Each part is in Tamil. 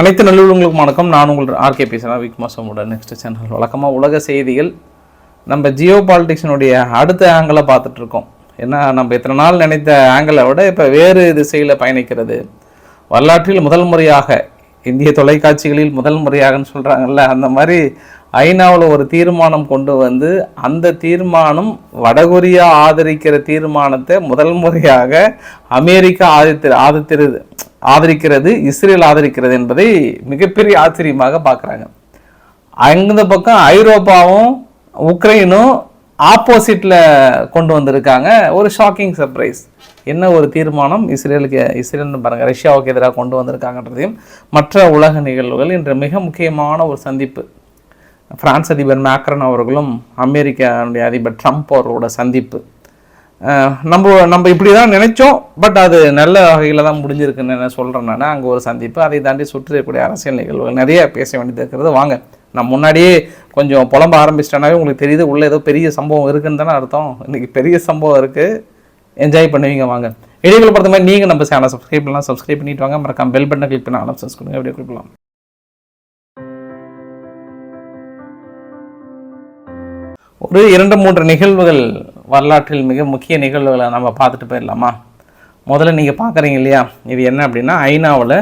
அனைத்து நல்லுள்ளவங்களுக்கும் வணக்கம். நான் உங்கள் ஆர்கே பேசுகிறேன் விக் மாசமோட நெக்ஸ்ட் சேனல். வழக்கமாக உலக செய்திகள். நம்ம ஜியோ பாலிட்டிக்ஸினுடைய அடுத்த ஆங்கிளை பார்த்துட்ருக்கோம் ஏன்னா நம்ம இத்தனை நாள் நினைத்த ஆங்கிளை விட இப்போ வேறு திசையில் பயணிக்கிறது. வரலாற்றில் முதல் முறையாக இந்திய தொலைக்காட்சிகளில் முதல் முறையாகன்னு சொல்கிறாங்கல்ல அந்த மாதிரி ஐநாவில் ஒரு தீர்மானம் கொண்டு வந்து அந்த தீர்மானம் வடகொரியா ஆதரிக்கிற தீர்மானத்தை முதல் முறையாக அமெரிக்கா ஆதரித்து ஆதித்திருது. ஆதரிக்கிறது இஸ்ரேல் ஆதரிக்கிறது என்பதை மிகப்பெரிய ஆச்சரியமாக பார்க்குறாங்க. அந்த பக்கம் ஐரோப்பாவும் உக்ரைனும் ஆப்போசிட்டில் கொண்டு வந்திருக்காங்க. ஒரு ஷாக்கிங் சர்ப்ரைஸ். என்ன ஒரு தீர்மானம்? இஸ்ரேலுக்கு இஸ்ரேல்னு பாருங்கள் ரஷ்யாவுக்கு எதிராக கொண்டு வந்திருக்காங்கன்றதையும் மற்ற உலக நிகழ்வுகள் இன்று மிக முக்கியமான ஒரு சந்திப்பு. பிரான்ஸ் அதிபர் மேக்ரன் அவர்களும் அமெரிக்காவுடைய அதிபர் ட்ரம்ப் அவர்களோட சந்திப்பு. நம்ம நம்ம இப்படி தான் நினைச்சோம் பட் அது நல்ல வகையில் தான் முடிஞ்சிருக்குன்னு நான் சொல்கிறேன் நான். அங்கே ஒரு சந்திப்பு அதை தாண்டி சுற்றி இருக்கக்கூடிய அரசியல் நிகழ்வுகள் நிறைய பேச வேண்டியது இருக்கிறது. வாங்க நான் முன்னாடியே கொஞ்சம் புலம்ப ஆரம்பிச்சிட்டேனாவே உங்களுக்கு தெரியுது உள்ள ஏதோ பெரிய சம்பவம் இருக்குன்னு தானே அர்த்தம். இன்றைக்கி பெரிய சம்பவம் இருக்குது என்ஜாய் பண்ணுவீங்க வாங்க. இடைவெளி பொறுத்த மாதிரி நீங்கள் நம்ம சேனல் சப்ஸ்கிரைப் பண்ணலாம். சப்ஸ்கிரைப் பண்ணிட்டு வாங்க. மறக்காம பெல் பட்டனை கிளிக் பண்ண ஆலோசனை கொடுங்க அப்படியே கொடுக்கலாம் ஒரு இரண்டு மூன்று நிகழ்வுகள் வரலாற்றில் மிக முக்கிய நிகழ்வுகளை நம்ம பார்த்துட்டு போயிடலாமா? முதல்ல நீங்கள் பார்க்குறீங்க இல்லையா? இது என்ன அப்படின்னா ஐநாவில்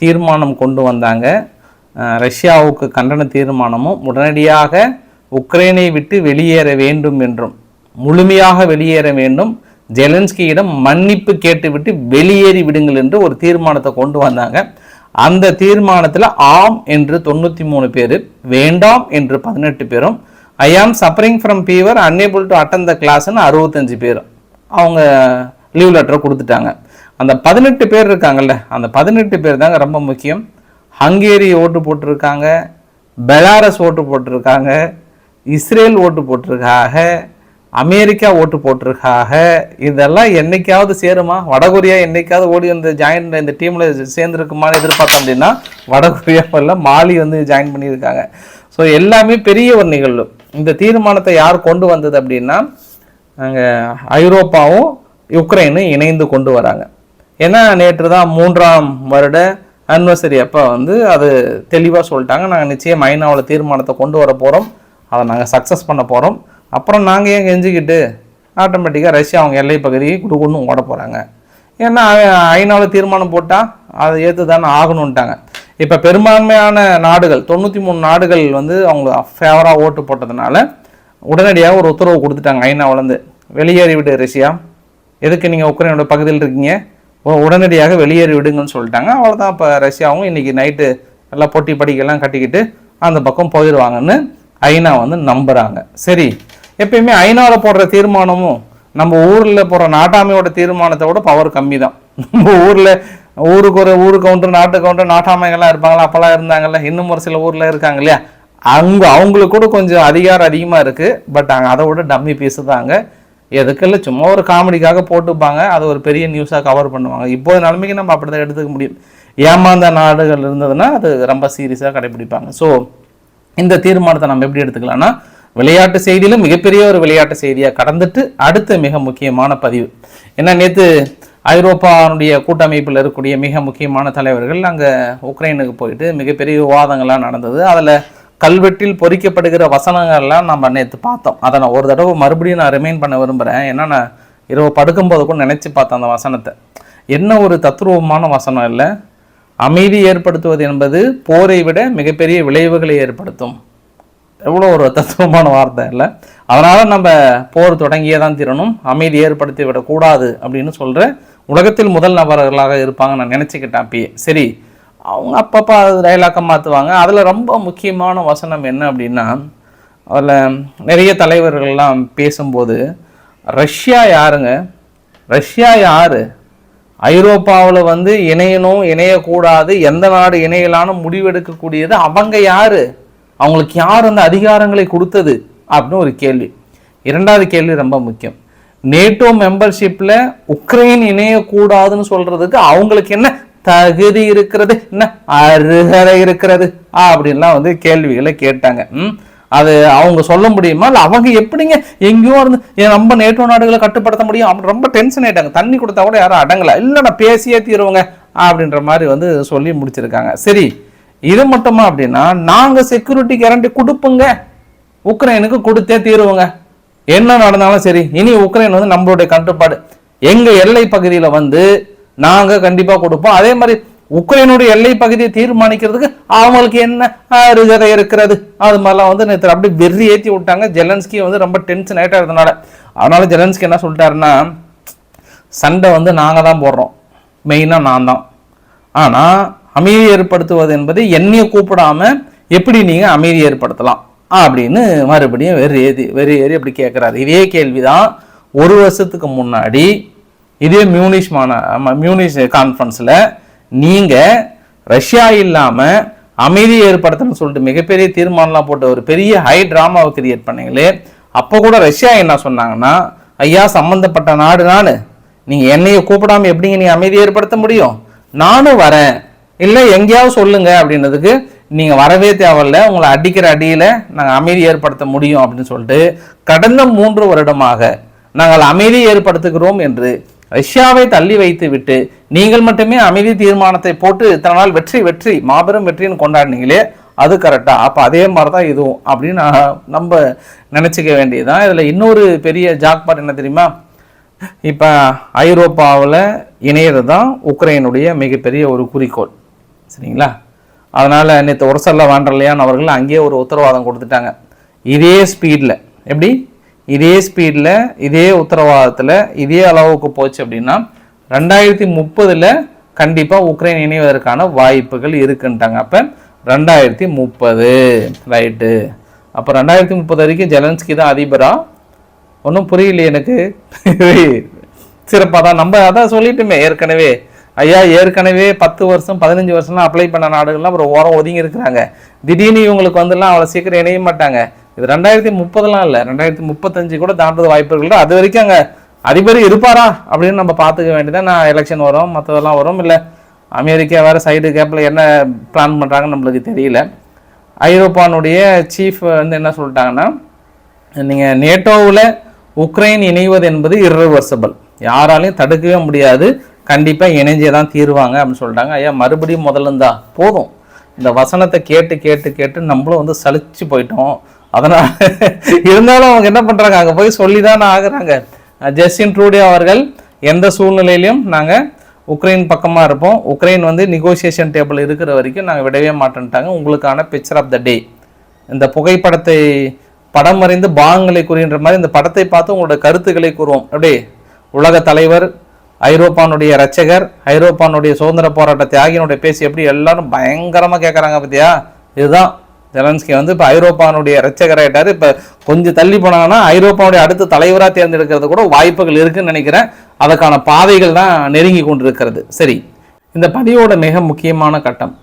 தீர்மானம் கொண்டு வந்தாங்க. ரஷ்யாவுக்கு கண்டன தீர்மானமும் உடனடியாக உக்ரைனை விட்டு வெளியேற வேண்டும் என்றும் முழுமையாக வெளியேற வேண்டும். ஜெலன்ஸ்கியிடம் மன்னிப்பு கேட்டுவிட்டு வெளியேறி விடுங்கள் என்று ஒரு தீர்மானத்தை கொண்டு வந்தாங்க. அந்த தீர்மானத்தில் ஆம் என்று தொண்ணூற்றி மூணு பேர் வேண்டாம் என்று பதினெட்டு பேரும் I am suffering from fever unable to attend the கிளாஸ்னு அறுபத்தஞ்சு பேர். அவங்க லீவ் லெட்டரை கொடுத்துட்டாங்க. அந்த பதினெட்டு பேர் இருக்காங்கல்ல அந்த பதினெட்டு பேர் தாங்க ரொம்ப முக்கியம். ஹங்கேரி ஓட்டு போட்டிருக்காங்க பெலாரஸ் ஓட்டு போட்டிருக்காங்க இஸ்ரேல் ஓட்டு போட்டிருக்காங்க அமெரிக்கா ஓட்டு போட்டிருக்காக. இதெல்லாம் என்னைக்காவது சேருமா? வடகொரியா என்றைக்காவது ஓடி வந்து ஜாயின் இந்த டீமில் சேர்ந்துருக்குமான்னு எதிர்பார்த்தோம் அப்படின்னா வடகொரியாவில் மாலி வந்து ஜாயின் பண்ணியிருக்காங்க. ஸோ எல்லாமே பெரிய ஒரு நிகழ்வு. இந்த தீர்மானத்தை யார் கொண்டு வந்தது அப்படின்னா அங்கே ஐரோப்பாவும் யுக்ரைனும் இணைந்து கொண்டு வராங்க. ஏன்னா நேற்று தான் மூன்றாம் வருட அனிவர்சரி அப்போ வந்து அது தெளிவாக சொல்லிட்டாங்க. நாங்கள் நிச்சயம் ஐநாவில் தீர்மானத்தை கொண்டு வர போகிறோம் அதை நாங்கள் சக்ஸஸ் பண்ண போகிறோம் அப்புறம் நாங்கள் ஏன் கெஞ்சிக்கிட்டு ஆட்டோமேட்டிக்காக ரஷ்யா அவங்க எல்லை பகுதியை குடுக்குன்னு ஓட போகிறாங்க ஏன்னா ஐநாவில் தீர்மானம் போட்டால் அதை ஏற்று தானே ஆகணுன்ட்டாங்க இப்போ பெரும்பான்மையான நாடுகள் தொண்ணூற்றி மூணு நாடுகள் வந்து அவங்க ஃபேவராக ஓட்டு போட்டதுனால உடனடியாக ஒரு உத்தரவு கொடுத்துட்டாங்க ஐநாவிலேருந்து வெளியேறி விடு ரஷ்யா. எதுக்கு நீங்கள் உக்ரைனோட பகுதியில் இருக்கீங்க? உடனடியாக வெளியேறி விடுங்கன்னு சொல்லிட்டாங்க. அவ்வளோதான் இப்போ ரஷ்யாவும் இன்னைக்கு நைட்டு நல்லா பொட்டி படிக்கெல்லாம் கட்டிக்கிட்டு அந்த பக்கம் போயிடுவாங்கன்னு ஐநா வந்து நம்புகிறாங்க சரி எப்பயுமே ஐநாவில் போடுற தீர்மானமும் நம்ம ஊரில் போடுற நாட்டாமையோட தீர்மானத்தை விட பவர் கம்மி தான் நம்ம ஊரில் ஊருக்கு ஒரு ஊரு கவுண்டர் நாட்டு கவுண்டர் நாட்டாமைகள்லாம் இருப்பாங்களா அப்போல்லாம் இருந்தாங்கல்ல இன்னும் ஒரு சில ஊரில் இருக்காங்க இல்லையா? அங்க அவங்களுக்கு கூட கொஞ்சம் அதிகாரம் அதிகமாக இருக்குது பட் அங்கே அதை விட டம்மி பீஸு தாங்க. எதுக்கெல்லாம் சும்மா ஒரு காமெடிக்காக போட்டுப்பாங்க. அதை ஒரு பெரிய நியூஸாக கவர் பண்ணுவாங்க. இப்போது நிலைமைக்கு நம்ம அப்படி தான் எடுத்துக்க முடியும். ஏமாந்த நாடுகள் இருந்ததுன்னா அது ரொம்ப சீரியஸாக கடைபிடிப்பாங்க. ஸோ இந்த தீர்மானத்தை நம்ம எப்படி எடுத்துக்கலாம்னா விளையாட்டு செய்தியிலும் மிகப்பெரிய ஒரு விளையாட்டு செய்தியாக கடந்துட்டு அடுத்த மிக முக்கியமான பதிவு. ஏன்னா நேற்று ஐரோப்பாவுடைய கூட்டமைப்பில் இருக்கக்கூடிய மிக முக்கியமான தலைவர்கள் அங்கே உக்ரைனுக்கு போயிட்டு மிகப்பெரிய விவாதங்கள்லாம் நடந்தது. அதில் கல்வெட்டில் பொறிக்கப்படுகிற வசனங்கள்லாம் நம்ம நேற்று பார்த்தோம். அதை நான் ஒரு தடவை மறுபடியும் நான் ரிமைண்ட் பண்ண விரும்புகிறேன் ஏன்னா நான் இரவு படுக்கும்போது கூட நினச்சி பார்த்தேன் அந்த வசனத்தை. என்ன ஒரு தத்ரூபமான வசனம் இல்லை. அமைதி ஏற்படுத்துவது என்பது போரை விட மிகப்பெரிய விளைவுகளை ஏற்படுத்தும். எவ்வளோ ஒரு தத்துவமான வார்த்தை இல்லை. அதனால் நம்ம போர் தொடங்கியே தான் தீரணும். அமைதி ஏற்படுத்தி விடக்கூடாது அப்படின்னு சொல்கிற உலகத்தில் முதல் நபர்களாக இருப்பாங்க நான் நினச்சிக்கிட்டேன் அப்பயே. சரி அவங்க அப்பப்போ அது டைலாக்கை மாற்றுவாங்க அதில் ரொம்ப முக்கியமான வசனம் என்ன அப்படின்னா அதில் நிறைய தலைவர்கள்லாம் பேசும்போது ரஷ்யா யாருங்க? ரஷ்யா யார்? ஐரோப்பாவில் வந்து இணையணும் இணையக்கூடாது எந்த நாடு இணையலான்னு முடிவெடுக்கக்கூடியது அவங்க யார்? அவங்களுக்கு யார் அந்த அதிகாரங்களை கொடுத்தது? அப்படின்னு ஒரு கேள்வி. இரண்டாவது கேள்வி ரொம்ப முக்கியம். நேட்டோ மெம்பர்ஷிப்ல உக்ரைன் இணையக்கூடாதுன்னு சொல்றதுக்கு அவங்களுக்கு என்ன தகுதி இருக்கிறது? என்ன அருகதை இருக்கிறது? அப்படின்லாம் வந்து கேள்விகளை கேட்டாங்க. அது அவங்க சொல்ல முடியுமா? இல்லை அவங்க எப்படிங்க எங்கேயோ இருந்து ஏன் நேட்டோ நாடுகளை கட்டுப்படுத்த முடியும்? அப்படி ரொம்ப டென்ஷன் ஆயிட்டாங்க. தண்ணி கொடுத்தா கூட யாரும் அடங்கல. இல்லை நான் பேசியே தீருவங்க அப்படின்ற மாதிரி வந்து சொல்லி முடிச்சிருக்காங்க. சரி இது மட்டுமா அப்படின்னா நாங்கள் செக்யூரிட்டி கேரண்டி கொடுப்போங்க. உக்ரைனுக்கு கொடுத்தே தீருவோங்க. என்ன நடந்தாலும் சரி இனி உக்ரைன் வந்து நம்மளுடைய கட்டுப்பாடு எங்க எல்லை பகுதியில் வந்து நாங்க கண்டிப்பா கொடுப்போம். அதே மாதிரி உக்ரைனுடைய எல்லை பகுதியை தீர்மானிக்கிறதுக்கு அவங்களுக்கு என்ன அருகதை இருக்கிறது? அது மாதிரிலாம் வந்து நேற்று அப்படி வெறி ஏற்றி விட்டாங்க. ஜெலன்ஸ்கி வந்து ரொம்ப டென்ஷன் ஆகிட்டா இருந்தனால. அதனால ஜெலன்ஸ்கி என்ன சொல்லிட்டாருன்னா சண்டை வந்து நாங்கள் தான் போடுறோம். மெயினாக நான் தான். ஆனால் அமைதி ஏற்படுத்துவது என்பது என்னையை கூப்பிடாம எப்படி நீங்கள் அமைதி ஏற்படுத்தலாம்? அப்படின்னு மறுபடியும் வெறி ஏறி வெறி ஏறி அப்படி கேட்குறாரு இதே கேள்வி தான் ஒரு வருஷத்துக்கு முன்னாடி இதே மியூனிஷ் மாநா மியூனிஷ் கான்ஃபரன்ஸில் நீங்கள் ரஷ்யா இல்லாமல் அமைதி ஏற்படுத்தணும்னு சொல்லிட்டு மிகப்பெரிய தீர்மானம்லாம் போட்டு ஒரு பெரிய ஹை ட்ராமாவை கிரியேட் பண்ணீங்களே அப்போ கூட ரஷ்யா என்ன சொன்னாங்கன்னா ஐயா சம்மந்தப்பட்ட நாடு நான். நீங்கள் என்னையை கூப்பிடாமல் எப்படிங்க நீ அமைதி ஏற்படுத்த முடியும்? நானும் வரேன். இல்லை எங்கேயாவது சொல்லுங்க. அப்படின்றதுக்கு நீங்கள் வரவே தேவையில்ல உங்களை அடிக்கிற அடியில் நாங்கள் அமைதி ஏற்படுத்த முடியும் அப்படின்னு சொல்லிட்டு கடந்த மூன்று வருடமாக நாங்கள் அமைதி ஏற்படுத்துகிறோம் என்று ரஷ்யாவை தள்ளி வைத்து விட்டு நீங்கள் மட்டுமே அமைதி தீர்மானத்தை போட்டு இத்தனை நாள் வெற்றி வெற்றி மாபெரும் வெற்றின்னு கொண்டாடினீங்களே அது கரெக்டாக அப்போ அதே மாதிரி தான் இதுவும் அப்படின்னு நம்ம நினச்சிக்க வேண்டியதுதான். இதில் இன்னொரு பெரிய ஜாக்பாட் என்ன தெரியுமா? இப்போ ஐரோப்பாவில் இணையிறது தான் உக்ரைனுடைய மிகப்பெரிய ஒரு குறிக்கோள். சரிங்களா? அதனால் நேற்று ஒரசல்ல வாண்டர்லையான் அவர்கள் அங்கேயே ஒரு உத்தரவாதம் கொடுத்துட்டாங்க. இதே ஸ்பீடில் எப்படி? இதே ஸ்பீடில் இதே உத்தரவாதத்தில் இதே அளவுக்கு போச்சு அப்படின்னா ரெண்டாயிரத்தி முப்பதில் கண்டிப்பாக உக்ரைன் இணைவதற்கான வாய்ப்புகள் இருக்குன்ட்டாங்க. அப்போ ரெண்டாயிரத்தி முப்பது. ரைட்டு அப்போ ரெண்டாயிரத்தி முப்பது வரைக்கும் ஜெலன்ஸ்கி தான் அதிபரா? ஒன்றும் புரியலையே எனக்கு. சிறப்பாக தான். நம்ம அதான் சொல்லிட்டுமே ஏற்கனவே. ஐயா ஏற்கனவே பத்து வருஷம் பதினஞ்சு வருஷம்லாம் அப்ளை பண்ண நாடுகள்லாம் அப்புறம் ஓரம் ஒதுங்கி இருக்கிறாங்க. திடீர்னு இவங்களுக்கு வந்துலாம் அவ்வளோ சீக்கிரம் இணைய மாட்டாங்க. இது ரெண்டாயிரத்தி முப்பதுலாம் இல்லை ரெண்டாயிரத்தி முப்பத்தஞ்சு கூட தாண்டது வாய்ப்புகள் அது வரைக்கும் அங்கே அதிபர் இருப்பாரா அப்படின்னு நம்ம பார்த்துக்க வேண்டியதான் நான் எலெக்ஷன் வரும் மற்றதெல்லாம் வரும். இல்லை அமெரிக்கா வேறு சைடு கேப்பில் என்ன பிளான் பண்ணுறாங்கன்னு நம்மளுக்கு தெரியல. ஐரோப்பானுடைய சீஃப் வந்து என்ன சொல்லிட்டாங்கன்னா நீங்கள் நேட்டோவில் உக்ரைன் இணைவது என்பது இர்ரிவர்சபிள் யாராலையும் தடுக்கவே முடியாது. கண்டிப்பாக இணைஞ்சே தான் தீருவாங்க அப்படின்னு சொல்லிட்டாங்க. ஐயா மறுபடியும் முதல்ல இருந்தா போதும். இந்த வசனத்தை கேட்டு கேட்டு கேட்டு நம்மளும் வந்து சலிச்சு போயிட்டோம். அதனால் இருந்தாலும் அவங்க என்ன பண்ணுறாங்க அங்கே போய் சொல்லி தான் ஆகுறாங்க ஜஸ்டின் ட்ரூடே அவர்கள் எந்த சூழ்நிலையிலையும் நாங்கள் உக்ரைன் பக்கமாக இருப்போம். உக்ரைன் வந்து நெகோசியேஷன் டேபிள் இருக்கிற வரைக்கும் நாங்கள் விடவே மாட்டேன்ட்டாங்க. உங்களுக்கான பிக்சர் ஆஃப் த டே இந்த புகைப்படத்தை படம் வரைந்து பாகங்களை கூறுகின்ற மாதிரி இந்த படத்தை பார்த்து உங்களோட கருத்துக்களை கூறுவோம். அப்படியே உலக தலைவர் ஐரோப்பானுடைய ரட்சகர் ஐரோப்பானுடைய சுதந்திர போராட்ட தியாகினுடைய பேசி எப்படி எல்லாரும் பயங்கரமாக கேட்குறாங்க பார்த்தியா இதுதான். ஜெலன்ஸ்கி வந்து இப்போ ஐரோப்பானுடைய ரட்சகர் இப்போ கொஞ்சம் தள்ளி போனாங்கன்னா ஐரோப்பாவுடைய அடுத்த தலைவராக தேர்ந்தெடுக்கிறது கூட வாய்ப்புகள் இருக்குதுன்னு நினைக்கிறேன். அதற்கான பாதைகள் தான் நெருங்கி கொண்டிருக்கிறது. சரி இந்த பதிவோட மிக முக்கியமான கட்டம்.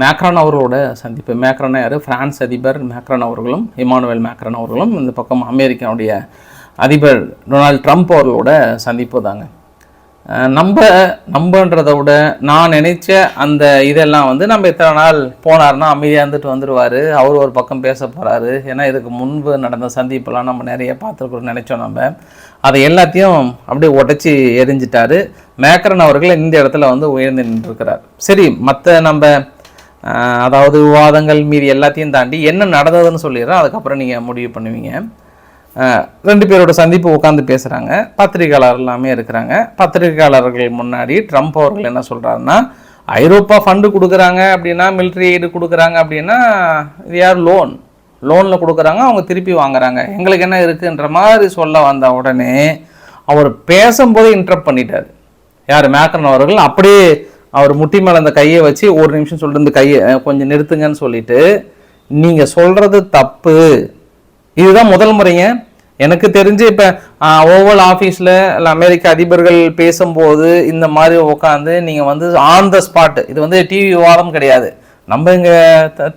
மேக்ரான் அவர்களோட சந்திப்பு. மேக்ரான் யார்? பிரான்ஸ் அதிபர் மேக்ரான் அவர்களும் இமானுவேல் மேக்ரான் அவர்களும் இந்த பக்கம் அமெரிக்காவுடைய அதிபர் டொனால்ட் ட்ரம்ப் அவர்களோட சந்திப்பு தாங்க. நம்ம நம்பன்றதை விட நான் நினைச்ச அந்த இதெல்லாம் வந்து நம்ம இத்தனை நாள் போனார்னா அமைதியாக இருந்துட்டு வந்துடுவார் அவர் ஒரு பக்கம் பேச போகிறாரு ஏன்னா இதுக்கு முன்பு நடந்த சந்திப்பெல்லாம் நம்ம நிறைய பார்த்துருக்குறோம் நினைச்சோம் நம்ம. அதை எல்லாத்தையும் அப்படியே உடைச்சி எரிஞ்சிட்டாரு. மேக்கரன் அவர்கள் இந்த இடத்துல வந்து உயர்ந்து நின்றுருக்கிறார். சரி மற்ற நம்ம அதாவது விவாதங்கள் மீதி எல்லாத்தையும் தாண்டி என்ன நடந்ததுன்னு சொல்லிடுறோம் அதுக்கப்புறம் நீங்கள் முடிவு பண்ணுவீங்க. ரெண்டு பேரோட சந்திப்பு உட்காந்து பேசுகிறாங்க பத்திரிகையாளர் எல்லாமே இருக்கிறாங்க. பத்திரிகையாளர்கள் முன்னாடி ட்ரம்ப் அவர்கள் என்ன சொல்கிறாருன்னா ஐரோப்பா ஃபண்டு கொடுக்குறாங்க அப்படின்னா மிலிட்ரி எய்டு கொடுக்குறாங்க அப்படின்னா இது யார்? லோன் லோனில் கொடுக்குறாங்க அவங்க திருப்பி வாங்குறாங்க. எங்களுக்கு என்ன இருக்குன்ற மாதிரி சொல்ல வந்த உடனே அவர் பேசும்போது இன்ட்ரப்ட் பண்ணிட்டார். யார்? மேக்கரன் அவர்கள். அப்படியே அவர் முட்டி மேலே அந்த கையை வச்சு ஒரு நிமிஷம் சொல்லிட்டு இந்த கையை கொஞ்சம் நிறுத்துங்கன்னு சொல்லிட்டு நீங்கள் சொல்கிறது தப்பு. இதுதான் முதல் முறைங்க. எனக்கு தெரிஞ்சு இப்போ ஓவல் ஆஃபீஸில் இல்லை அமெரிக்க அதிபர்கள் பேசும்போது இந்த மாதிரி உட்காந்து நீங்கள் வந்து ஆன் த ஸ்பாட் இது வந்து டிவி விவாதம் கிடையாது. நம்ம இங்கே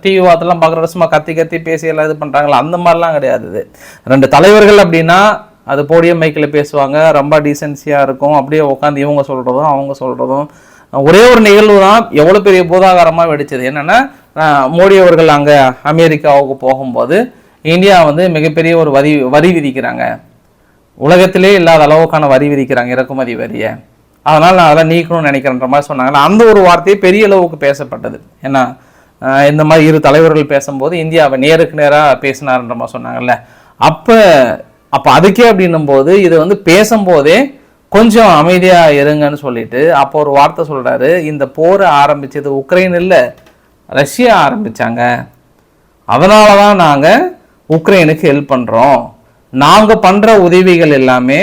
டிவி விவாதத்தெல்லாம் பார்க்குற சும்மா கத்தி கத்தி பேசி எல்லாம் இது பண்ணுறாங்களா அந்த மாதிரிலாம் கிடையாது இது. ரெண்டு தலைவர்கள் அப்படின்னா அது போடியம் மைக்கில் பேசுவாங்க ரொம்ப டீசென்சியாக இருக்கும். அப்படியே உட்காந்து இவங்க சொல்கிறதும் அவங்க சொல்கிறதும் ஒரே ஒரு நிகழ்வு தான் எவ்வளோ பெரிய பூதாகாரமாக வெடிச்சது. என்னென்னா மோடி அவர்கள் அங்கே அமெரிக்காவுக்கு போகும்போது இந்தியா வந்து மிகப்பெரிய ஒரு வரி வரி விதிக்கிறாங்க. உலகத்திலே இல்லாத அளவுக்கான வரி விதிக்கிறாங்க இறக்குமதி வரியை. அதனால் நான் அதெல்லாம் நீக்கணும்னு நினைக்கிறேன்ற மாதிரி சொன்னாங்க. அந்த ஒரு வார்த்தையே பெரிய அளவுக்கு பேசப்பட்டது. ஏன்னா இந்த மாதிரி இரு தலைவர்கள் பேசும்போது இந்தியாவை நேருக்கு நேராக பேசினார்ன்ற மாதிரி சொன்னாங்கல்ல. அப்போ அப்போ அதுக்கே அப்படின்னும் போது இது வந்து பேசும்போதே கொஞ்சம் அமைதியாக இருங்கன்னு சொல்லிட்டு அப்போ ஒரு வார்த்தை சொல்கிறாரு இந்த போரை ஆரம்பித்தது உக்ரைன் இல்லை ரஷ்யா ஆரம்பித்தாங்க அதனால தான் நாங்கள் உக்ரைனுக்கு ஹெல்ப் பண்ணுறோம் நாங்கள் பண்ணுற உதவிகள் எல்லாமே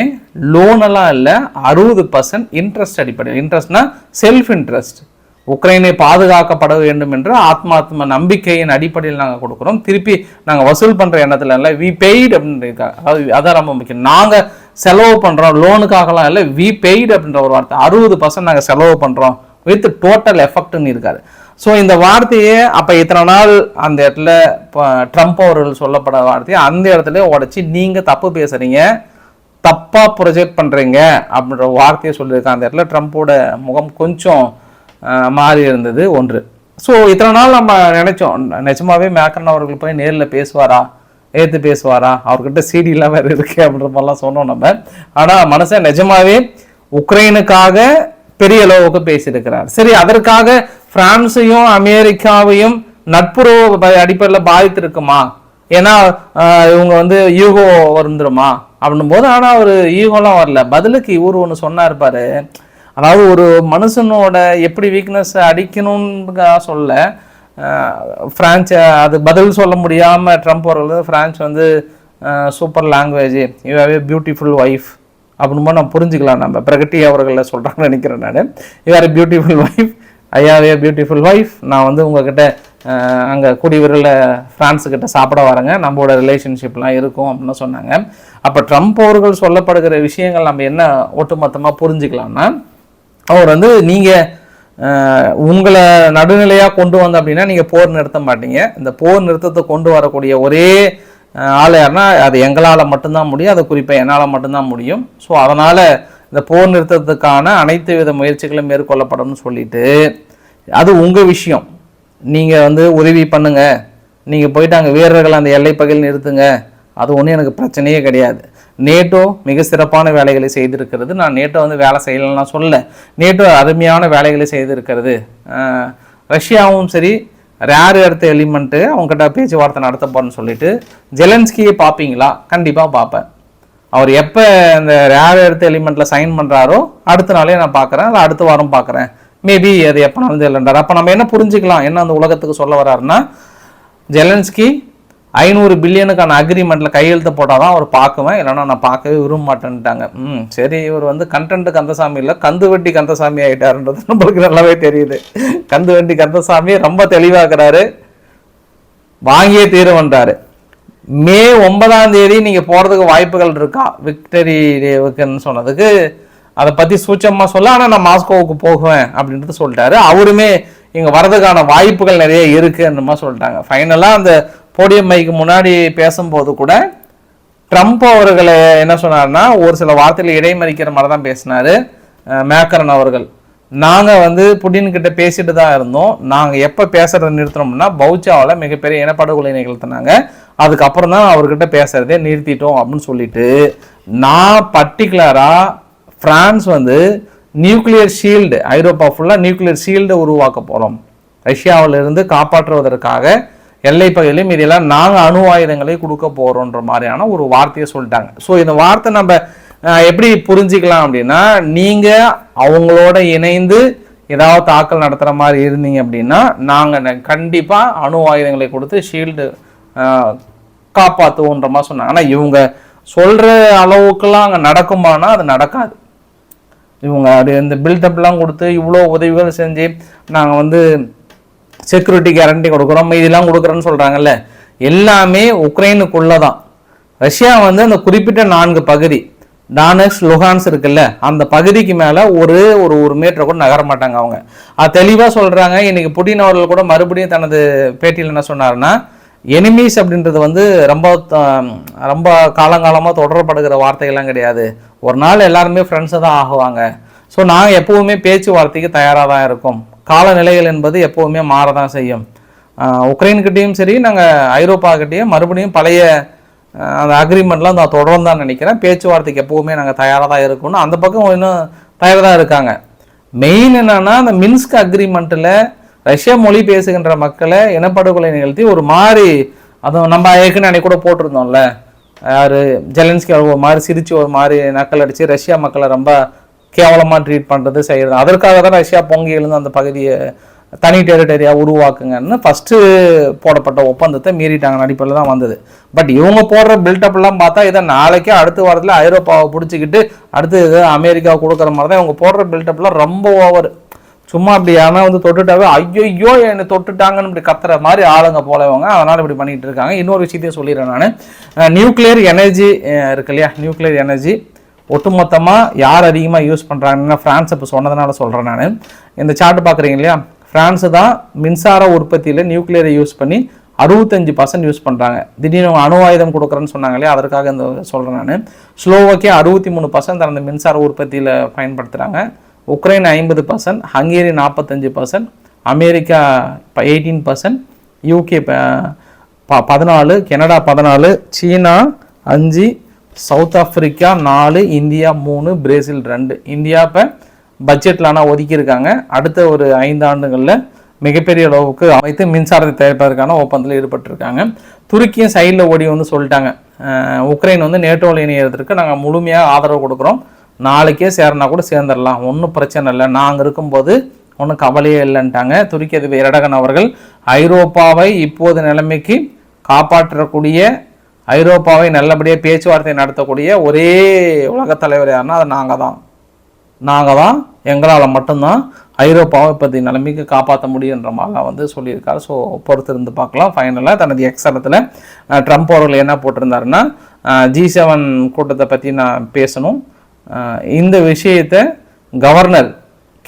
லோனெல்லாம் இல்லை அறுபது பர்சன்ட் இன்ட்ரெஸ்ட் அடிப்படையில். இன்ட்ரெஸ்ட்னா செல்ஃப் இன்ட்ரெஸ்ட் உக்ரைனை பாதுகாக்கப்பட வேண்டும் என்ற ஆத்மாத்ம நம்பிக்கையின் அடிப்படையில் நாங்கள் கொடுக்குறோம். திருப்பி நாங்கள் வசூல் பண்ணுற எண்ணத்தில் இல்லை வி பெய்டு அப்படின்னு அதான் ரொம்ப முக்கியம். நாங்கள் செலவு பண்ணுறோம் லோனுக்காகலாம் இல்லை வி பெய்டு அப்படின்ற ஒரு வார்த்தை. அறுபது பர்சன்ட் நாங்கள் செலவு பண்ணுறோம் வித் டோட்டல் எஃபெக்ட்னு இருக்காரு ஸோ இந்த வார்த்தையே அப்போ இத்தனை நாள் அந்த இடத்துல இப்போ ட்ரம்ப் அவர்கள் சொல்லப்பட வார்த்தையை அந்த இடத்துல உடச்சி நீங்கள் தப்பு பேசுகிறீங்க தப்பாக ப்ரொஜெக்ட் பண்ணுறீங்க அப்படின்ற வார்த்தையை சொல்லியிருக்காங்க அந்த இடத்துல ட்ரம்ப்போட முகம் கொஞ்சம் மாறி இருந்தது ஒன்று. ஸோ இத்தனை நாள் நம்ம நினைச்சோம் நிஜமாவே மேக்கன் அவர்கள் போய் நேரில் பேசுவாரா ஏற்று பேசுவாரா அவர்கிட்ட சீடி வேறு இருக்கு அப்படின்ற மாதிரிலாம் சொன்னோம் நம்ம. ஆனால் மனசை நிஜமாவே உக்ரைனுக்காக பெரிய அளவுக்கு பேசியிருக்கிறார். சரி அதற்காக பிரான்ஸையும் அமெரிக்காவையும் நட்புறவு அடிப்படையில் பாதித்திருக்குமா? ஏன்னா இவங்க வந்து ஈகோ வந்துருமா அப்படின்னும் போது ஆனால் அவர் ஈகோலாம் வரல. பதிலுக்கு இவர் ஒன்று சொன்னார் பாரு. அதாவது ஒரு மனுஷனோட எப்படி வீக்னஸ் அடிக்கணும்னு சொல்ல ஃப்ரான்ஸ் அது பதில் சொல்ல முடியாமல் ட்ரம்ப் அவர்கள் ஃப்ரான்ஸ் வந்து super language you a beautiful wife அப்படின்னு நம்ம புரிஞ்சுக்கலாம் நம்ம பிரகட்டி அவர்களை சொல்கிறாங்கன்னு நினைக்கிறேன் நான். யூ ஆர் பியூட்டிஃபுல் ஒய்ஃப் ஐயாவே பியூட்டிஃபுல் ஒய்ஃப் நான் வந்து உங்ககிட்ட அங்கே குடிவரில் ஃப்ரான்ஸுக்கிட்ட சாப்பிட வரேங்க. நம்மளோட ரிலேஷன்ஷிப்லாம் இருக்கும் அப்படின்னு சொன்னாங்க. அப்போ ட்ரம்ப் அவர்கள் சொல்லப்படுகிற விஷயங்கள் நம்ம என்ன ஒட்டுமொத்தமாக புரிஞ்சுக்கலாம்னா அவர் வந்து நீங்கள் உங்களை நடுநிலையாக கொண்டு வந்த அப்படின்னா நீங்கள் போர் நிறுத்த மாட்டீங்க. இந்த போர் நிறுத்தத்தை கொண்டு வரக்கூடிய ஒரே ஆள் யாருன்னா அது எங்களால் மட்டும்தான் முடியும். அது குறிப்பாக என்னால் மட்டும்தான் முடியும். ஸோ அதனால் இந்த போர் நிறுத்தத்துக்கான அனைத்து வித முயற்சிகளும் மேற்கொள்ளப்படும்னு சொல்லிட்டு அது உங்கள் விஷயம். நீங்கள் வந்து உதவி பண்ணுங்கள் நீங்கள் போயிட்டு அங்கே வீரர்கள் அந்த எல்லை பகுதியில் நிறுத்துங்க. அது ஒன்றும் எனக்கு பிரச்சனையே கிடையாது. நேட்டோ மிக சிறப்பான வேலைகளை செய்திருக்கிறது. நான் நேட்டோ வந்து வேலை செய்யலைன்னா சொல்ல நேட்டோ அருமையான வேலைகளை செய்திருக்கிறது. ரஷ்யாவும் சரி ரேர் எடுத்த எலிமெண்ட்டு அவங்ககிட்ட பேச்சுவார்த்தை நடத்த போகிறேன்னு சொல்லிட்டு ஜெலன்ஸ்கியை பார்ப்பீங்களா கண்டிப்பாக பார்ப்பேன் அவர் எப்போ இந்த ரேர் எடுத்த எலிமெண்ட்டில் சைன் பண்ணுறாரோ அடுத்த நாளே நான் பார்க்குறேன் இல்லை அடுத்த வாரம் பார்க்குறேன் மேபி அது எப்போனாலும் தெரியலன்றார் அப்போ நம்ம என்ன புரிஞ்சுக்கலாம்? என்ன அந்த உலகத்துக்கு சொல்ல வர்றாருன்னா ஜெலன்ஸ்கி ஐநூறு பில்லியனுக்கான அக்ரிமெண்ட்டில் கையெழுத்து போட்டால் தான் அவர் பார்க்குவேன். இல்லைன்னா நான் பார்க்கவே விரும்ப மாட்டேன்ட்டாங்க ம் சரி இவர் வந்து கண்டென்ட் கந்தசாமி இல்லை கந்து வட்டி கந்தசாமி ஆகிட்டாருன்றது நம்மளுக்கு நல்லாவே தெரியுது. கந்து வண்டி கந்தசாமி ரொம்ப தெளிவாக்குறாரு. வாங்கியே தீருவன்றாரு மே ஒன்பதாம் தேதி நீங்கள் போகிறதுக்கு வாய்ப்புகள் இருக்கா? விக்டரி டேவுக்குன்னு சொன்னதுக்கு அதை பற்றி சூச்சமாக சொல்ல ஆனால் நான் மாஸ்கோவுக்கு போகுவேன் அப்படின்றது சொல்லிட்டாரு. அவருமே இங்கே வரதுக்கான வாய்ப்புகள் நிறைய இருக்குன்ற மாதிரி சொல்லிட்டாங்க. ஃபைனலாக அந்த போடியம் மைக்கு முன்னாடி பேசும்போது கூட ட்ரம்ப் அவர்களை என்ன சொன்னார்னா ஒரு சில வார்த்தையில் இடைமறிக்கிற மாதிரி தான் பேசினார் மேக்கரன் அவர்கள். நாங்கள் வந்து புடின் கிட்ட பேசிட்டு தான் இருந்தோம். நாங்கள் எப்போ பேசுறதை நிறுத்தினோம்னா பவுச்சாவில் மிகப்பெரிய இனப்படுகொலை நிகழ்த்தினாங்க. அதுக்கப்புறம் தான் அவர்கிட்ட பேசுறதே நிறுத்திட்டோம் அப்படின்னு சொல்லிட்டு நான் பர்டிகுலராக ஃப்ரான்ஸ் வந்து நியூக்ளியர் ஷீல்டு ஐரோப்பா ஃபுல்லாக நியூக்ளியர் ஷீல்டை உருவாக்க போகிறோம் ரஷ்யாவிலிருந்து காப்பாற்றுவதற்காக எல்லை பகுதியிலும் இதெல்லாம் நாங்கள் அணு ஆயுதங்களை கொடுக்க போகிறோன்ற மாதிரியான ஒரு வார்த்தையை சொல்லிட்டாங்க. ஸோ இந்த வார்த்தை நம்ம எப்படி புரிஞ்சுக்கலாம் அப்படின்னா நீங்கள் அவங்களோட இணைந்து ஏதாவது தாக்கல் நடத்துகிற மாதிரி இருந்தீங்க அப்படின்னா நாங்கள் கண்டிப்பாக அணு ஆயுதங்களை கொடுத்து ஷீல்டு காப்பாற்றுவோன்ற மாதிரி சொன்னாங்க. ஆனால் இவங்க சொல்கிற அளவுக்குலாம் அங்கே நடக்குமானா அது நடக்காது. இவங்க அது இந்த பில்டப்லாம் கொடுத்து இவ்வளோ உதவிகள் செஞ்சு நாங்கள் வந்து செக்யூரிட்டி கேரண்டி கொடுக்குறோம் இதெல்லாம் கொடுக்குறோன்னு சொல்கிறாங்கல்ல எல்லாமே உக்ரைனுக்குள்ளே தான் ரஷ்யா வந்து அந்த குறிப்பிட்ட நான்கு பகுதி டானக்ஸ் லுஹான்ஸ் இருக்குல்ல அந்த பகுதிக்கு மேலே ஒரு ஒரு ஒரு மீட்டரை கூட நகர மாட்டாங்க அவங்க. அது தெளிவாக சொல்கிறாங்க இன்றைக்கி புட்டின் அவர்கள் கூட மறுபடியும் தனது பேட்டியில் என்ன சொன்னார்னா எனிமீஸ் அப்படின்றது வந்து ரொம்ப ரொம்ப காலங்காலமாக தொடரப்படுகிற வார்த்தைகள்லாம் கிடையாது. ஒரு நாள் எல்லாருமே ஃப்ரெண்ட்ஸு தான் ஆகுவாங்க. ஸோ நாங்கள் எப்போவுமே பேச்சுவார்த்தைக்கு தயாராக தான் இருக்கோம். காலநிலைகள் என்பது எப்போவுமே மாற தான் செய்யும் உக்ரைன்கிட்டேயும் சரி நாங்கள் ஐரோப்பாக்கிட்டேயும் மறுபடியும் பழைய அந்த அக்ரிமெண்ட்லாம் நான் தொடரும் தான் நினைக்கிறேன். பேச்சுவார்த்தைக்கு எப்போவுமே நாங்கள் தயாராக தான் இருக்கணும் அந்த பக்கம் இன்னும் தயாராக தான் இருக்காங்க. மெயின் என்னென்னா அந்த மின்ஸ்க் அக்ரிமெண்ட்டில் ரஷ்ய மொழி பேசுகின்ற மக்களை இனப்படுகொலை நிகழ்த்தி ஒரு மாதிரி அதுவும் நம்ம ஏற்கனவே கூட போட்டிருந்தோம்ல. யார்? ஜெலன்ஸ்கி ஒரு மாதிரி சிரித்து ஒரு மாதிரி நக்கல் அடித்து ரஷ்யா மக்களை ரொம்ப கேவலமாக ட்ரீட் பண்ணுறது செய்கிறது அதற்காக தான் ரஷ்யா பொங்கி எழுந்து அந்த பகுதியை தனி டெரிட்டரியாக உருவாக்குங்கன்னு ஃபஸ்ட்டு போடப்பட்ட ஒப்பந்தத்தை மீறிட்டாங்க அடிப்படையில் தான் வந்தது. பட் இவங்க போடுற பில்டப்லாம் பார்த்தா இதை நாளைக்கே அடுத்த வாரத்தில் ஐரோப்பாவை பிடிச்சிக்கிட்டு அடுத்து இது அமெரிக்காவை கொடுக்குற மாதிரி தான் இவங்க போடுற பில்டப்லாம் ரொம்ப ஓவர் சும்மா அப்படி யாருன்னா வந்து தொட்டுட்டாவே ஐயோ என்னை தொட்டுட்டாங்கன்னு இப்படி கத்துற மாதிரி ஆளுங்க போலவங்க அதனால் இப்படி பண்ணிட்டு இருக்காங்க. இன்னொரு விஷயத்தையும் சொல்லிடுறேன் நான். நியூக்ளியர் எனர்ஜி இருக்கு இல்லையா? நியூக்ளியர் எனர்ஜி ஒட்டுமொத்தமாக யார் அதிகமாக யூஸ் பண்ணுறாங்கன்னா ஃப்ரான்ஸ் இப்போ சொன்னதுனால சொல்கிறேன் நான். இந்த சார்ட் பார்க்குறீங்க இல்லையா? ஃப்ரான்ஸு தான் மின்சார உற்பத்தியில் நியூக்ளியரை யூஸ் பண்ணி அறுபத்தஞ்சு பர்சன்ட் யூஸ் பண்ணுறாங்க திடீர்னு அணு ஆயுதம் கொடுக்குறேன்னு சொன்னாங்க இல்லையா? அதற்காக இந்த சொல்கிறேன் நான். ஸ்லோவாக்கியா அறுபத்தி மூணு பர்சன்ட் அந்த மின்சார உற்பத்தியில் பயன்படுத்துகிறாங்க உக்ரைன் ஐம்பது பர்சன்ட் ஹங்கேரி நாற்பத்தஞ்சு பர்சன்ட் அமெரிக்கா இப்போ எயிட்டீன் பர்சன்ட் யூகே ப பதினாலு கெனடா பதினாலு சீனா அஞ்சு சவுத் ஆஃப்ரிக்கா நாலு இந்தியா மூணு பிரேசில் ரெண்டு. இந்தியா இப்போ பட்ஜெட்டில் ஆனால் ஒதுக்கியிருக்காங்க. அடுத்த ஒரு ஐந்து ஆண்டுகளில் மிகப்பெரிய அளவுக்கு அமைத்து மின்சாரத்தை தயாரிப்பதற்கான ஒப்பந்தத்தில் ஈடுபட்டிருக்காங்க. துருக்கியும் சைடில் ஓடி வந்து சொல்லிட்டாங்க. உக்ரைன் வந்து நேட்டோவில் இணையறதுக்கு நாங்கள் முழுமையாக ஆதரவு கொடுக்குறோம். நாளைக்கே சேரனா கூட சேர்ந்துடலாம். ஒன்றும் பிரச்சனை இல்லை. நாங்கள் இருக்கும்போது ஒன்றும் கவலையே இல்லைன்ட்டாங்க. துருக்கி அதிபர் இரடகன் அவர்கள் ஐரோப்பாவை இப்போது நிலைமைக்கு காப்பாற்றக்கூடிய ஐரோப்பாவை நல்லபடியாக பேச்சுவார்த்தை நடத்தக்கூடிய ஒரே உலகத் தலைவர் யாருன்னா அது நாங்கள் தான் நாங்கள் தான் எங்களால் மட்டும்தான் ஐரோப்பாவை இப்போதைய நிலைமைக்கு காப்பாற்ற முடியுன்ற மாதிரிலாம் வந்து சொல்லியிருக்காரு. ஸோ பொறுத்திருந்து பார்க்கலாம். ஃபைனலாக தனது எக்ஸலத்தில் ட்ரம்ப் அவர்கள் என்ன போட்டிருந்தாருன்னா ஜி செவன் கூட்டத்தை பற்றி நான் பேசணும். இந்த விஷயத்தை கவர்னர்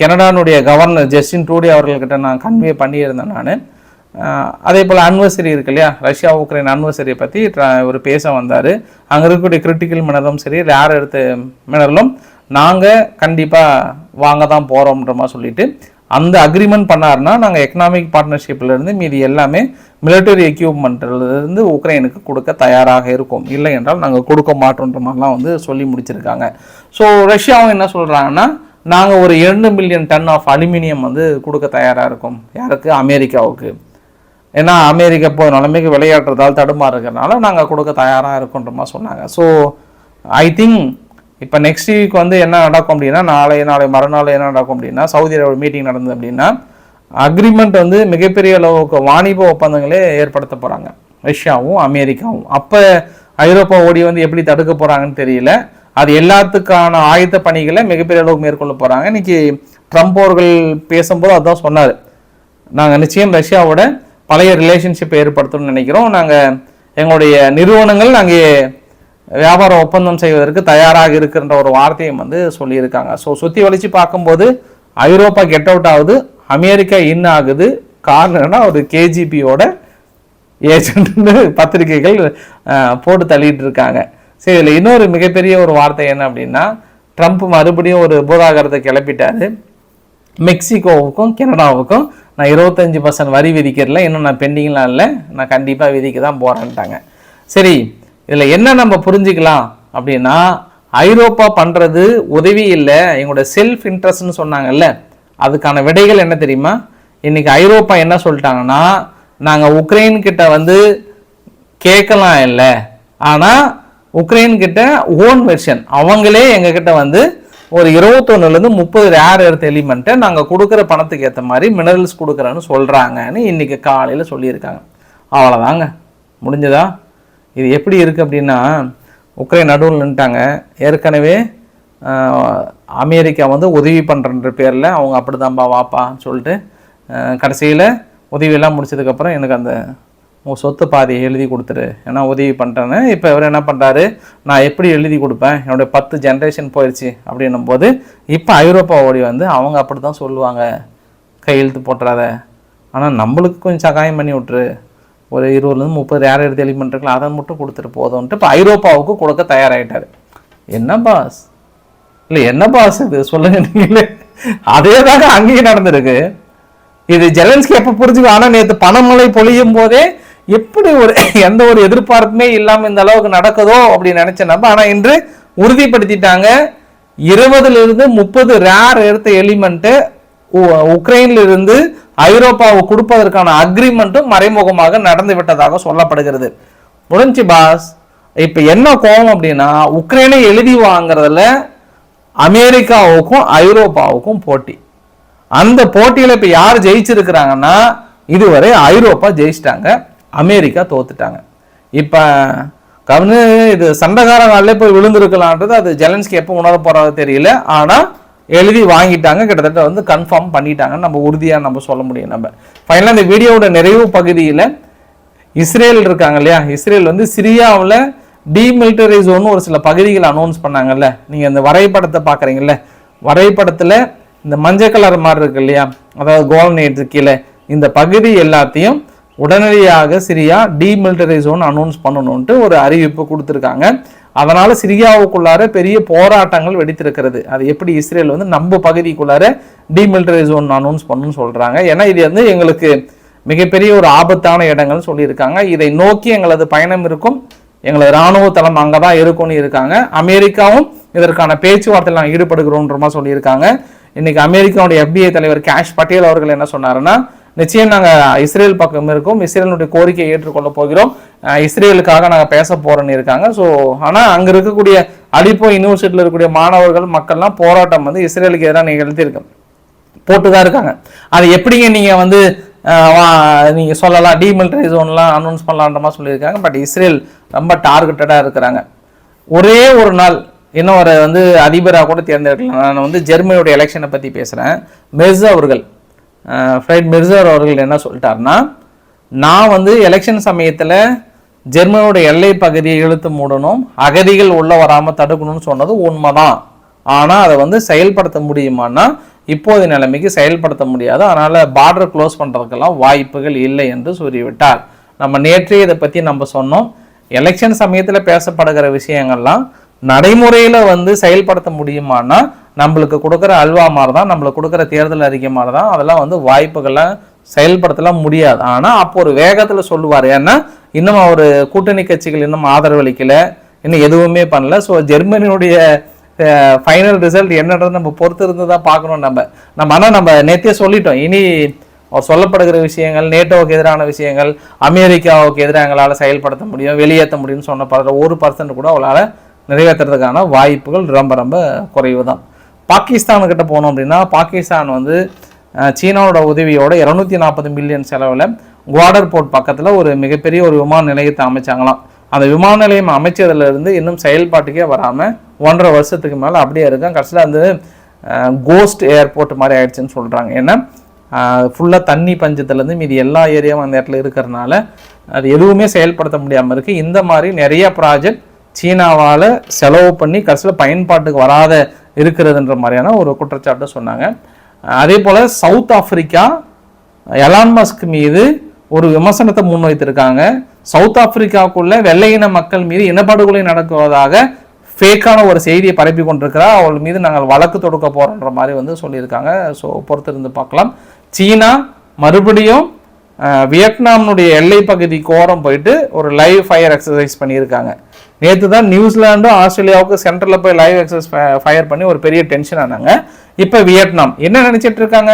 கனடானுடைய கவர்னர் ஜஸ்டின் ட்ரூடி அவர்கள்கிட்ட நான் கன்வே பண்ணியிருந்தேன் நான். அதே போல் அன்வர்சரி இருக்கு இல்லையா? ரஷ்யா உக்ரைன் அன்வர்சரியை பற்றி இவர் பேச வந்தார். அங்கே இருக்கக்கூடிய கிரிட்டிக்கல் மினரலும் சரி ரேர் எடுத்த மினரலும் நாங்கள் கண்டிப்பாக வாங்க தான் போகிறோம்ன்ற மாதிரி சொல்லிட்டு அந்த அக்ரிமெண்ட் பண்ணாருன்னா நாங்கள் எக்கனாமிக் பார்ட்னர்ஷிப்லேருந்து மீதி எல்லாமே மிலிட்டரி எக்யூப்மெண்ட்லேருந்து உக்ரைனுக்கு கொடுக்க தயாராக இருக்கோம். இல்லை என்றால் நாங்கள் கொடுக்க மாட்டோன்ற மாதிரிலாம் வந்து சொல்லி முடிச்சிருக்காங்க. ஸோ ரஷ்யாவும் என்ன சொல்கிறாங்கன்னா நாங்கள் ஒரு இரண்டு மில்லியன் டன் ஆஃப் அலுமினியம் வந்து கொடுக்க தயாராக இருக்கோம். யாருக்கு? அமெரிக்காவுக்கு. ஏன்னா அமெரிக்கா இப்போ நிலைமைக்கு விளையாடுறதால் தடுமாறுறதுனால நாங்கள் கொடுக்க தயாராக இருக்கோன்ற மாதிரி சொன்னாங்க. ஸோ ஐ திங்க் இப்போ நெக்ஸ்ட் வீக் வந்து என்ன நடக்கும் அப்படின்னா நாளை நாளை மறுநாள் என்ன நடக்கும் அப்படின்னா சவுதி அரேபியா மீட்டிங் நடந்தது அப்படின்னா அக்ரிமெண்ட் வந்து மிகப்பெரிய அளவுக்கு வாணிப ஒப்பந்தங்களே ஏற்படுத்த போகிறாங்க ரஷ்யாவும் அமெரிக்காவும். அப்போ ஐரோப்பா ஓடி வந்து எப்படி தடுக்க போகிறாங்கன்னு தெரியல. அது எல்லாத்துக்கான ஆயுத பணிகளை மிகப்பெரிய அளவுக்கு மேற்கொள்ள போகிறாங்க இன்றைக்கி ட்ரம்ப் அவர்கள் பேசும்போது அதுதான் சொன்னார். நாங்கள் நிச்சயம் ரஷ்யாவோட பழைய ரிலேஷன்ஷிப்பை ஏற்படுத்தணும்னு நினைக்கிறோம். நாங்கள் எங்களுடைய நிறுவனங்கள் நாங்கள் வியாபார ஒப்பந்தம் செய்வதற்கு தயாராக இருக்கின்ற ஒரு வார்த்தையும் வந்து சொல்லியிருக்காங்க. ஸோ சுற்றி வலிச்சு பார்க்கும்போது ஐரோப்பா கெட் அவுட் ஆகுது அமெரிக்கா இன் ஆகுது. காரணம்னா ஒரு கேஜிபியோட ஏஜென்ட்னு பத்திரிகைகள் போட்டு தள்ளிட்டு இருக்காங்க சரி இதில் இன்னொரு மிகப்பெரிய ஒரு வார்த்தை என்ன அப்படின்னா ட்ரம்ப் மறுபடியும் ஒரு பூதாகரத்தை கிளப்பிட்டார். மெக்சிகோவுக்கும் கனடாவுக்கும் நான் இருபத்தஞ்சி பர்சன்ட் வரி விதிக்கிறதில்ல இன்னும் நான் பெண்டிங்லாம் இல்லை நான் கண்டிப்பாக விதிக்க தான் போகிறேன்ட்டாங்க சரி இதில் என்ன நம்ம புரிஞ்சுக்கலாம் அப்படின்னா ஐரோப்பா பண்ணுறது உதவி இல்லை எங்களோட செல்ஃப் இன்ட்ரெஸ்ட்னு சொன்னாங்கல்ல அதுக்கான விடைகள் என்ன தெரியுமா? இன்றைக்கி ஐரோப்பா என்ன சொல்லிட்டாங்கன்னா நாங்கள் உக்ரைன் கிட்ட வந்து கேட்கலாம் இல்லை. ஆனால் உக்ரைன் கிட்ட ஓன் வெர்ஷன் அவங்களே எங்ககிட்ட வந்து ஒரு இருபத்தொன்னுலேருந்து முப்பது ரேர் எர்த் எலிமெண்ட்டை நாங்கள் கொடுக்குற பணத்துக்கு ஏற்ற மாதிரி மினரல்ஸ் கொடுக்குறேன்னு சொல்கிறாங்கன்னு இன்னைக்கு காலையில் சொல்லியிருக்காங்க. அவ்வளோதாங்க முடிஞ்சதா? இது எப்படி இருக்குது அப்படின்னா உக்ரைன் நடுவில் நின்ட்டாங்க ஏற்கனவே அமெரிக்கா வந்து உதவி பண்ணுறன்ற பேரில் அவங்க அப்படிதான்பா வாப்பான்னு சொல்லிட்டு கடைசியில் உதவியெல்லாம் முடிச்சதுக்கப்புறம் எனக்கு அந்த உங்கள் சொத்து பாதையை எழுதி கொடுத்துரு. ஏன்னா உதவி பண்ணுறேன்னு இப்போ இவர் என்ன பண்ணுறாரு நான் எப்படி எழுதி கொடுப்பேன்? என்னுடைய பத்து ஜென்ரேஷன் போயிடுச்சு அப்படின்னும் போது இப்போ ஐரோப்பா ஓடி வந்து அவங்க அப்படி தான் சொல்லுவாங்க. கையெழுத்து போட்டுறாத. ஆனால் நம்மளுக்கு கொஞ்சம் சகாயம் பண்ணி விட்ரு ஒரு இருபதுலேருந்து முப்பது யார் எடுத்து எலிமெண்ட் அதை மட்டும் கொடுத்துட்டு போதும்ன்ட்டு இப்போ ஐரோப்பாவுக்கு கொடுக்க தயாராகிட்டார் என்ன பாஸ் இல்லை என்ன பாஸ் இது? சொல்லுங்க நீங்களே. அதே தாங்க அங்கேயும் நடந்திருக்கு. இது ஜெலன்ஸ்கி எப்போ புரிஞ்சுக்கோ ஆனால் நேற்று பணமழை பொழியும் போதே எப்படி ஒரு எந்த ஒரு எதிர்பார்ப்புமே இல்லாமல் இந்த அளவுக்கு நடக்குதோ அப்படின்னு நினைச்ச நம்ம ஆனால் இன்று உறுதிப்படுத்திட்டாங்க. இருபதுலேருந்து முப்பது ரேர் எடுத்த எலிமெண்ட்டு இருந்து ஐரோப்பாவை கொடுப்பதற்கான அக்ரிமெண்ட்டும் மறைமுகமாக நடந்து விட்டதாக சொல்லப்படுகிறது. முடிஞ்சு பாஸ்? இப்போ என்ன கோபம் அப்படின்னா உக்ரைனை எழுதி வாங்குறதுல அமெரிக்காவுக்கும் ஐரோப்பாவுக்கும் போட்டி. அந்த போட்டியில் இப்போ யார் ஜெயிச்சிருக்கிறாங்கன்னா இதுவரை ஐரோப்பா ஜெயிச்சிட்டாங்க அமெரிக்கா தோத்துட்டாங்க. இப்போ கவனு இது சண்டைக்கார நாளில் போய் விழுந்திருக்கலான்றது அது ஜெலன்ஸ்கி எப்போ உணர போறது தெரியல. ஆனால் எழுதி வாங்கிட்டாங்க கிட்டத்தட்ட வந்து கன்ஃபார்ம் பண்ணிட்டாங்கன்னு நம்ம உறுதியாக நம்ம சொல்ல முடியும். நம்ம ஃபைனலாக இந்த வீடியோவோட நிறைவு பகுதியில் இஸ்ரேல் இருக்காங்க இல்லையா? இஸ்ரேல் வந்து சிரியாவில் டீமிலிட்டரி ஜோன் ஒரு சில பகுதிகளை அனௌன்ஸ் பண்ணாங்கல்ல. நீங்கள் இந்த வரைபடத்தை பார்க்குறீங்கல்ல? வரைபடத்தில் இந்த மஞ்சள் கலர் மாதிரி இருக்கு இல்லையா? அதாவது கோல்நேட்டு கீழே. இந்த பகுதி எல்லாத்தையும் உடனடியாக சிரியா டீமிலிட்டரி ஜோன் அனௌன்ஸ் பண்ணணுன்ட்டு ஒரு அறிவிப்பு கொடுத்துருக்காங்க. அதனால் சிரியாவுக்குள்ளார பெரிய போராட்டங்கள் வெடித்திருக்கிறது. அது எப்படி இஸ்ரேல் வந்து நம்ம பகுதிக்குள்ளார டீமிலிட்டரி ஜோன் அனௌன்ஸ் பண்ணுன்னு சொல்கிறாங்க ஏன்னா இது வந்து எங்களுக்கு மிகப்பெரிய ஒரு ஆபத்தான இடங்கள்னு சொல்லியிருக்காங்க. இதை நோக்கி எங்களது பயணம் இருக்கும். எங்களது இராணுவ தளம் அங்கே தான் இருக்கும்னு இருக்காங்க. அமெரிக்காவும் இதற்கான பேச்சுவார்த்தையில் நாங்கள் ஈடுபடுகிறோன்ற மாதிரி சொல்லியிருக்காங்க. இன்னைக்கு அமெரிக்காவுடைய எஃபிஐ தலைவர் கேஷ் பட்டேல் அவர்கள் என்ன சொன்னாருன்னா நிச்சயம் நாங்கள் இஸ்ரேல் பக்கம் இருக்கோம். இஸ்ரேலுடைய கோரிக்கையை ஏற்றுக்கொள்ள போகிறோம். இஸ்ரேலுக்காக நாங்கள் பேச போகிறோன்னு இருக்காங்க. ஸோ ஆனால் அங்கே இருக்கக்கூடிய அடிப்போ யூனிவர்சிட்டியில் இருக்கக்கூடிய மாணவர்கள் மக்கள்லாம் போராட்டம் வந்து இஸ்ரேலுக்கு எதிராக நிகழ்த்தியிருக்கு. போட்டு தான் இருக்காங்க. அது எப்படிங்க நீங்கள் வந்து நீங்கள் சொல்லலாம் டீமிலிட்டரி ஜோன்லாம் அனௌன்ஸ் பண்ணலான்ற மாதிரி சொல்லியிருக்காங்க. பட் இஸ்ரேல் ரொம்ப டார்கெட்டடாக இருக்கிறாங்க. ஒரே ஒரு நாள் இன்னும் ஒரு வந்து அதிபராக கூட தேர்ந்தெடுக்கலாம் நான் வந்து ஜெர்மனியோட எலெக்ஷனை பற்றி பேசுகிறேன் மெர்ஸ் அவர்கள் ஃப்ரைட் மிர்சர் அவர்கள் என்ன சொல்லிட்டாருன்னா நான் வந்து எலெக்ஷன் சமயத்தில் ஜெர்மனோட எல்லை பகுதியை இழுத்து மூடணும் அகதிகள் உள்ளே வராமல் தடுக்கணும்னு சொன்னது உண்மைதான். ஆனால் அதை வந்து செயல்படுத்த முடியுமான்னா இப்போது நிலைமைக்கு செயல்படுத்த முடியாது. அதனால் பார்டர் க்ளோஸ் பண்ணுறதுக்கெல்லாம் வாய்ப்புகள் இல்லை என்று சொல்லிவிட்டார். நம்ம நேற்றே இதை பற்றி நம்ம சொன்னோம். எலெக்ஷன் சமயத்தில் பேசப்படுகிற விஷயங்கள்லாம் நடைமுறையில் வந்து செயல்படுத்த முடியுமான்னா நம்மளுக்கு கொடுக்குற அல்வா மாதிரி தான் நம்மளுக்கு கொடுக்குற தேர்தல் அறிக்கை மாதிரி தான் அதெல்லாம் வந்து வாய்ப்புகள்லாம் செயல்படுத்தலாம் முடியாது. ஆனால் அப்போ ஒரு வேகத்தில் சொல்லுவார். ஏன்னா இன்னும் அவர் கூட்டணி கட்சிகள் இன்னும் ஆதரவளிக்கலை இன்னும் எதுவுமே பண்ணல. ஸோ ஜெர்மனியுடைய ஃபைனல் ரிசல்ட் என்னன்றது நம்ம பொறுத்து இருந்து தான் பார்க்கணும் நம்ம. நம்ம ஆனால் நம்ம நேற்றே சொல்லிட்டோம். இனி சொல்லப்படுகிற விஷயங்கள் நேட்டோவுக்கு எதிரான விஷயங்கள் அமெரிக்காவுக்கு எதிராக எங்களால் செயல்படுத்த முடியும் வெளியேற்ற முடியும்னு சொன்ன படுற ஒரு பர்சன்ட் கூட அவளால் நிறைவேற்றுறதுக்கான வாய்ப்புகள் ரொம்ப ரொம்ப குறைவு தான் பாகிஸ்தானுக்கிட்ட போனோம் அப்படின்னா பாகிஸ்தான் வந்து சீனாவோட உதவியோட இரநூத்தி நாற்பது மில்லியன் செலவில் குவாடர் போர்ட் பக்கத்தில் ஒரு மிகப்பெரிய ஒரு விமான நிலையத்தை அமைச்சாங்களாம். அந்த விமான நிலையம் அமைச்சதுலேருந்து இன்னும் செயல்பாட்டுக்கே வராமல் ஒன்றரை வருஷத்துக்கு மேலே அப்படியே இருக்கும். கடைசியில் அந்த கோஸ்ட் ஏர்போர்ட் மாதிரி ஆயிடுச்சுன்னு சொல்கிறாங்க ஏன்னா ஃபுல்லாக தண்ணி பஞ்சத்துலேருந்து மீதி எல்லா ஏரியாவும் அந்த இடத்துல இருக்கிறனால அது எதுவுமே செயல்படுத்த முடியாமல் இருக்குது இந்த மாதிரி நிறைய ப்ராஜெக்ட் சீனாவால் செலவு பண்ணி கடைசியில் பயன்பாட்டுக்கு வராத இருக்கிறதுன்ற மாதிரியான ஒரு குற்றச்சாட்டை சொன்னாங்க. அதே போல் சவுத் ஆப்பிரிக்கா எலான் மஸ்க் மீது ஒரு விமர்சனத்தை முன்வைத்திருக்காங்க. சவுத் ஆப்பிரிக்காவுக்குள்ள வெள்ளையின மக்கள் மீது இனப்படுகொலை நடக்குவதாக ஃபேக்கான ஒரு செய்தியை பரப்பி கொண்டிருக்கிறார். அவள் மீது நாங்கள் வழக்கு தொடுக்க போகிறோன்ற மாதிரி வந்து சொல்லியிருக்காங்க. ஸோ பொறுத்திருந்து பார்க்கலாம். சீனா மறுபடியும் வியட்நாமினுடைய எல்லை பகுதி கோரம் போயிட்டு ஒரு லைவ் ஃபயர் எக்ஸசைஸ் பண்ணியிருக்காங்க. நேற்று தான் நியூசிலாண்டும் ஆஸ்திரேலியாவுக்கு சென்டரில் போய் லைவ் எக்ஸசைஸ் ஃபயர் பண்ணி ஒரு பெரிய டென்ஷன் ஆனாங்க. இப்போ வியட்நாம் என்ன நினச்சிட்டு இருக்காங்க?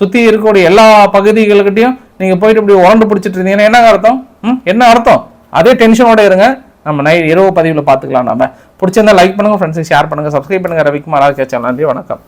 சுற்றி இருக்கக்கூடிய எல்லா பகுதிகளுக்கிட்டையும் நீங்கள் போயிட்டு இப்படி உரண்டு பிடிச்சிட்டு இருந்தீங்கன்னா என்ன அர்த்தம்? ம் என்ன அர்த்தம்? அதே டென்ஷனோட இருங்க. நம்ம நை இரவு பதிவில் பார்த்துக்கலாம் நம்ம பிடிச்சிருந்தா லைக் பண்ணுங்க ஃப்ரெண்ட்ஸுக்கு ஷேர் பண்ணுங்கள் சப்ஸ்கிரைப் பண்ணுங்க. ரவிக்குமார் ஆர்கே சேனல் நன்றி வணக்கம்.